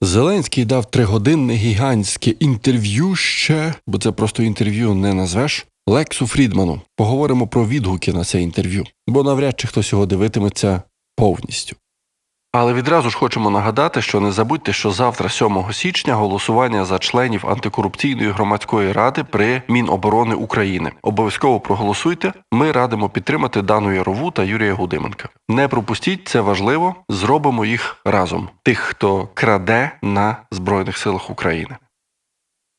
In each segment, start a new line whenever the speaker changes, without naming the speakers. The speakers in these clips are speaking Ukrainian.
Зеленський дав тригодинне гігантське інтерв'ю ще, бо це просто інтерв'ю не назвеш. Лексу Фрідману. Поговоримо про відгуки на це інтерв'ю, бо навряд чи хтось його дивитиметься повністю. Але відразу ж хочемо нагадати, що не забудьте, що завтра, 7 січня, голосування за членів антикорупційної громадської ради при Міноборони України. Обов'язково проголосуйте. Ми радимо підтримати Дану Ярову та Юрія Гудименка. Не пропустіть, це важливо. Зробимо їх разом. Тих, хто краде на Збройних силах України.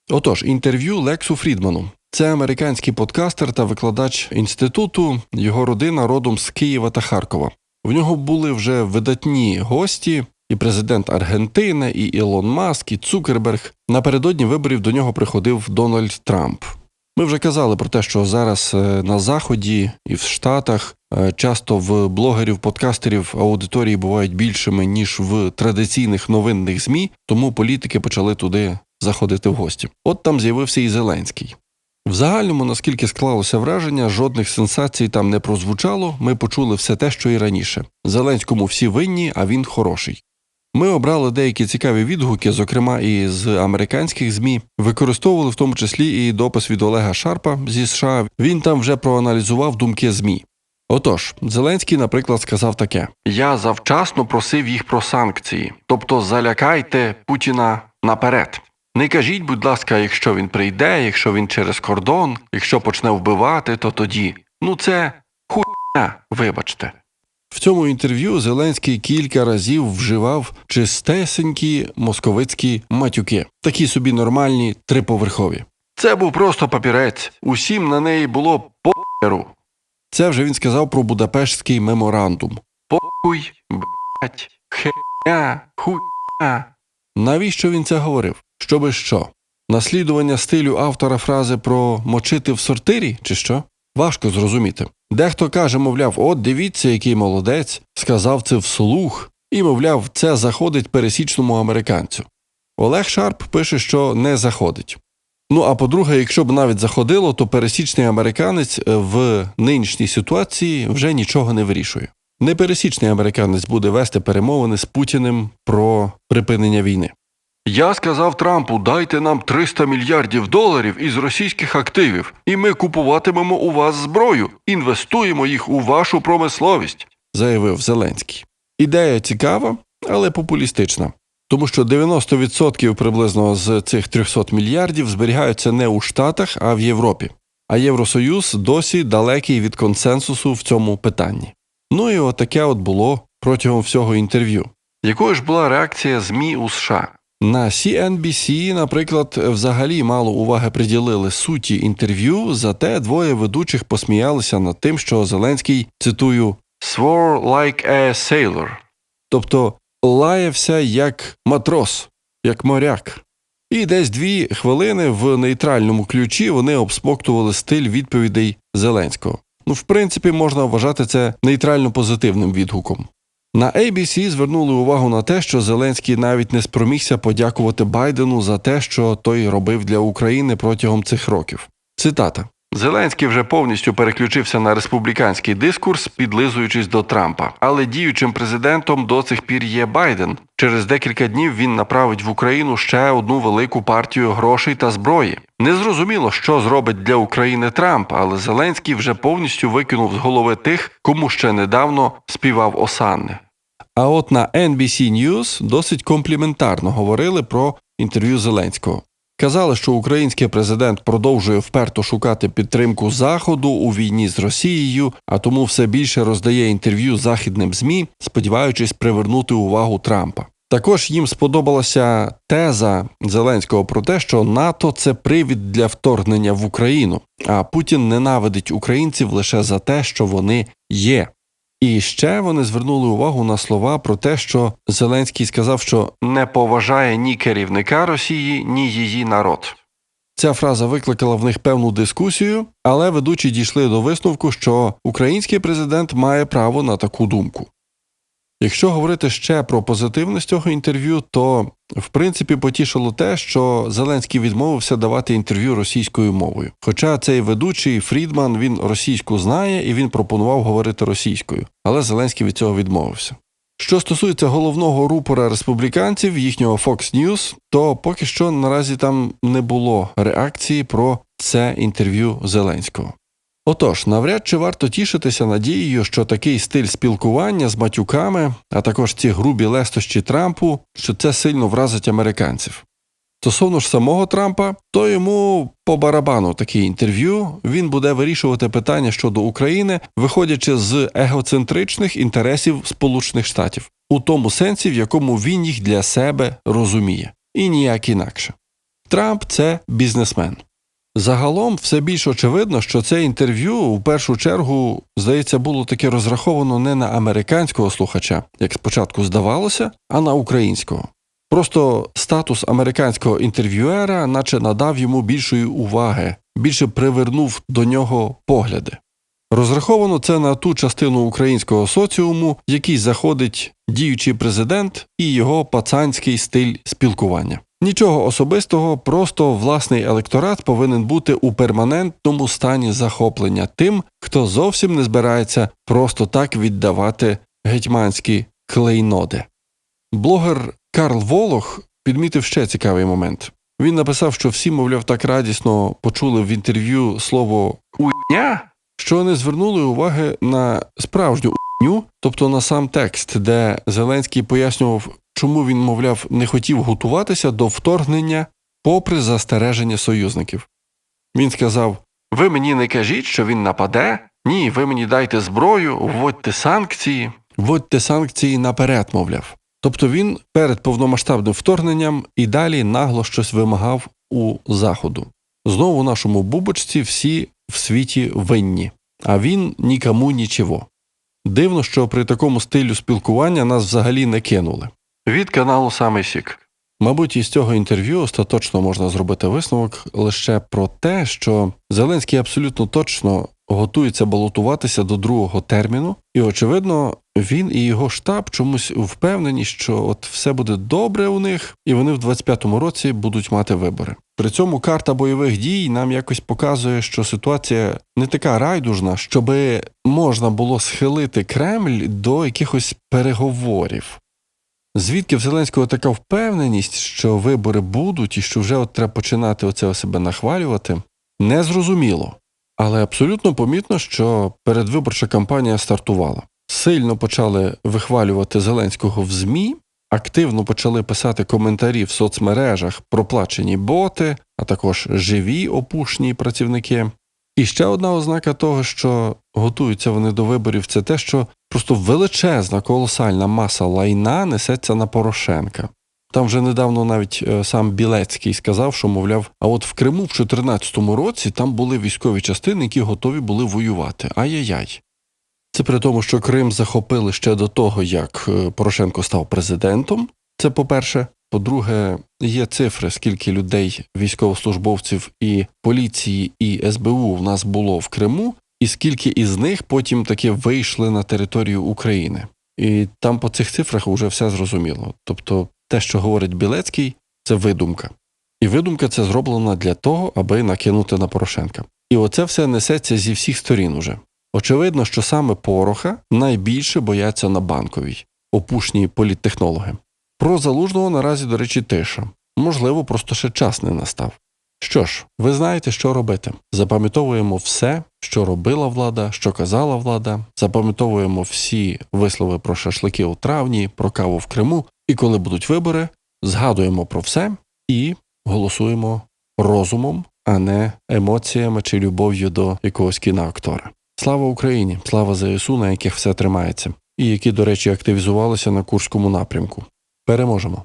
Отож, інтерв'ю Лексу Фрідману. Це американський подкастер та викладач інституту. Його родина родом з Києва та Харкова. В нього були вже видатні гості, і президент Аргентини, і Ілон Маск, і Цукерберг. Напередодні виборів до нього приходив Дональд Трамп. Ми вже казали про те, що зараз е, на Заході і в Штатах е, часто в блогерів, подкастерів аудиторії бувають більшими, ніж в традиційних новинних ЗМІ, тому політики почали туди заходити в гості. От там з'явився і Зеленський. В загальному, наскільки склалося враження, жодних сенсацій там не прозвучало. Ми почули все те, що і раніше. Зеленському всі винні, а він хороший. Ми обрали деякі цікаві відгуки, зокрема і з американських ЗМІ, використовували в тому числі і допис від Олега Шарпа зі США. Він там вже проаналізував думки ЗМІ. Отож, Зеленський, наприклад, сказав таке: Я завчасно просив їх про санкції, тобто залякайте Путіна наперед. Не кажіть, будь ласка, якщо він прийде, якщо він через кордон, якщо почне вбивати, то тоді. Ну це хуйня, вибачте. В цьому інтерв'ю Зеленський кілька разів вживав чистесенькі московицькі матюки, такі собі нормальні триповерхові. Це був просто папірець, усім на неї було похеру. Це вже він сказав про Будапештський меморандум. Похуй, блять, херня, хуйня. Навіщо він це говорив? Щоби що? Наслідування стилю автора фрази про мочити в сортирі, чи що? Важко зрозуміти. Дехто каже, мовляв, от дивіться, який молодець, сказав це вслух, і, мовляв, це заходить пересічному американцю. Олег Шарп пише, що не заходить. Ну а по-друге, якщо б навіть заходило, то пересічний американець в нинішній ситуації вже нічого не вирішує. Непересічний американець буде вести перемовини з Путіним про припинення війни. Я сказав Трампу, дайте нам 300 мільярдів доларів із російських активів, і ми купуватимемо у вас зброю, інвестуємо їх у вашу промисловість, заявив Зеленський. Ідея цікава, але популістична. Тому що 90% приблизно з цих 300 мільярдів зберігаються не у Штатах, а в Європі. А Євросоюз досі далекий від консенсусу в цьому питанні. Ну і отаке от було протягом всього інтерв'ю. Якою ж була реакція ЗМІ у США? На CNBC, наприклад, взагалі мало уваги приділили суті інтерв'ю, зате двоє ведучих посміялися над тим, що Зеленський цитую «swore like a sailor», тобто лаявся як матрос, як моряк. І десь дві хвилини в нейтральному ключі вони обсмоктували стиль відповідей Зеленського. Ну, в принципі, можна вважати це нейтрально позитивним відгуком. На ABC звернули увагу на те, що Зеленський навіть не спромігся подякувати Байдену за те, що той робив для України протягом цих років. Цитата. Зеленський вже повністю переключився на республіканський дискурс, підлизуючись до Трампа. Але діючим президентом до цих пір є Байден. Через декілька днів він направить в Україну ще одну велику партію грошей та зброї. Незрозуміло, що зробить для України Трамп, але Зеленський вже повністю викинув з голови тих, кому ще недавно співав осанне. А от на NBC News досить компліментарно говорили про інтерв'ю Зеленського. Казали, що український президент продовжує вперто шукати підтримку Заходу у війні з Росією, а тому все більше роздає інтерв'ю західним ЗМІ, сподіваючись привернути увагу Трампа. Також їм сподобалася теза Зеленського про те, що НАТО це привід для вторгнення в Україну, а Путін ненавидить українців лише за те, що вони є. І ще вони звернули увагу на слова про те, що Зеленський сказав, що не поважає ні керівника Росії, ні її народ. Ця фраза викликала в них певну дискусію, але ведучі дійшли до висновку, що український президент має право на таку думку. Якщо говорити ще про позитивність цього інтерв'ю, то в принципі потішило те, що Зеленський відмовився давати інтерв'ю російською мовою. Хоча цей ведучий Фрідман він російську знає і він пропонував говорити російською, але Зеленський від цього відмовився. Що стосується головного рупора республіканців, їхнього Fox News, то поки що наразі там не було реакції про це інтерв'ю Зеленського. Отож, навряд чи варто тішитися надією, що такий стиль спілкування з матюками, а також ці грубі лестощі Трампу, що це сильно вразить американців. Стосовно ж самого Трампа, то йому по барабану такі інтерв'ю він буде вирішувати питання щодо України, виходячи з егоцентричних інтересів Сполучених Штатів, у тому сенсі, в якому він їх для себе розуміє, і ніяк інакше. Трамп це бізнесмен. Загалом все більш очевидно, що це інтерв'ю у першу чергу, здається, було таке розраховано не на американського слухача, як спочатку здавалося, а на українського. Просто статус американського інтерв'юера, наче надав йому більшої уваги, більше привернув до нього погляди. Розраховано це на ту частину українського соціуму, який заходить діючий президент і його пацанський стиль спілкування. Нічого особистого, просто власний електорат повинен бути у перманентному стані захоплення тим, хто зовсім не збирається просто так віддавати гетьманські клейноди. Блогер Карл Волох підмітив ще цікавий момент. Він написав, що всі, мовляв, так радісно почули в інтерв'ю слово уйня, що не звернули уваги на справжню уйню, тобто на сам текст, де Зеленський пояснював, чому він, мовляв, не хотів готуватися до вторгнення попри застереження союзників. Він сказав: Ви мені не кажіть, що він нападе. Ні, ви мені дайте зброю, вводьте санкції, вводьте санкції наперед, мовляв. Тобто він перед повномасштабним вторгненням і далі нагло щось вимагав у Заходу. Знову нашому бубочці всі в світі винні, а він нікому нічого. Дивно, що при такому стилю спілкування нас взагалі не кинули. Від каналу Самий Сік. Мабуть, із цього інтерв'ю остаточно можна зробити висновок лише про те, що Зеленський абсолютно точно готується балотуватися до другого терміну, і, очевидно, він і його штаб чомусь впевнені, що от все буде добре у них, і вони в 25-му році будуть мати вибори. При цьому карта бойових дій нам якось показує, що ситуація не така райдужна, щоби можна було схилити Кремль до якихось переговорів. Звідки в Зеленського така впевненість, що вибори будуть і що вже от треба починати оце себе нахвалювати, незрозуміло. Але абсолютно помітно, що передвиборча кампанія стартувала. Сильно почали вихвалювати Зеленського в ЗМІ, активно почали писати коментарі в соцмережах проплачені боти, а також живі опушні працівники. І ще одна ознака того, що готуються вони до виборів, це те, що просто величезна колосальна маса лайна несеться на Порошенка. Там вже недавно навіть е, сам Білецький сказав, що, мовляв, а от в Криму в 2014 році там були військові частини, які готові були воювати. Ай-яй-яй. Це при тому, що Крим захопили ще до того, як е, Порошенко став президентом. Це по-перше. По-друге, є цифри, скільки людей, військовослужбовців і поліції, і СБУ в нас було в Криму, і скільки із них потім таки вийшли на територію України. І там по цих цифрах вже все зрозуміло. Тобто, те, що говорить Білецький, це видумка. І видумка це зроблена для того, аби накинути на Порошенка. І оце все несеться зі всіх сторін уже. Очевидно, що саме Пороха найбільше бояться на банковій, опушні політтехнологи. Про залужного наразі, до речі, тиша. Можливо, просто ще час не настав. Що ж, ви знаєте, що робити. Запам'ятовуємо все, що робила влада, що казала влада, запам'ятовуємо всі вислови про шашлики у травні, про каву в Криму, і коли будуть вибори, згадуємо про все і голосуємо розумом, а не емоціями чи любов'ю до якогось кіноактора. Слава Україні! Слава ЗСУ, на яких все тримається, і які, до речі, активізувалися на Курському напрямку. Переможемо!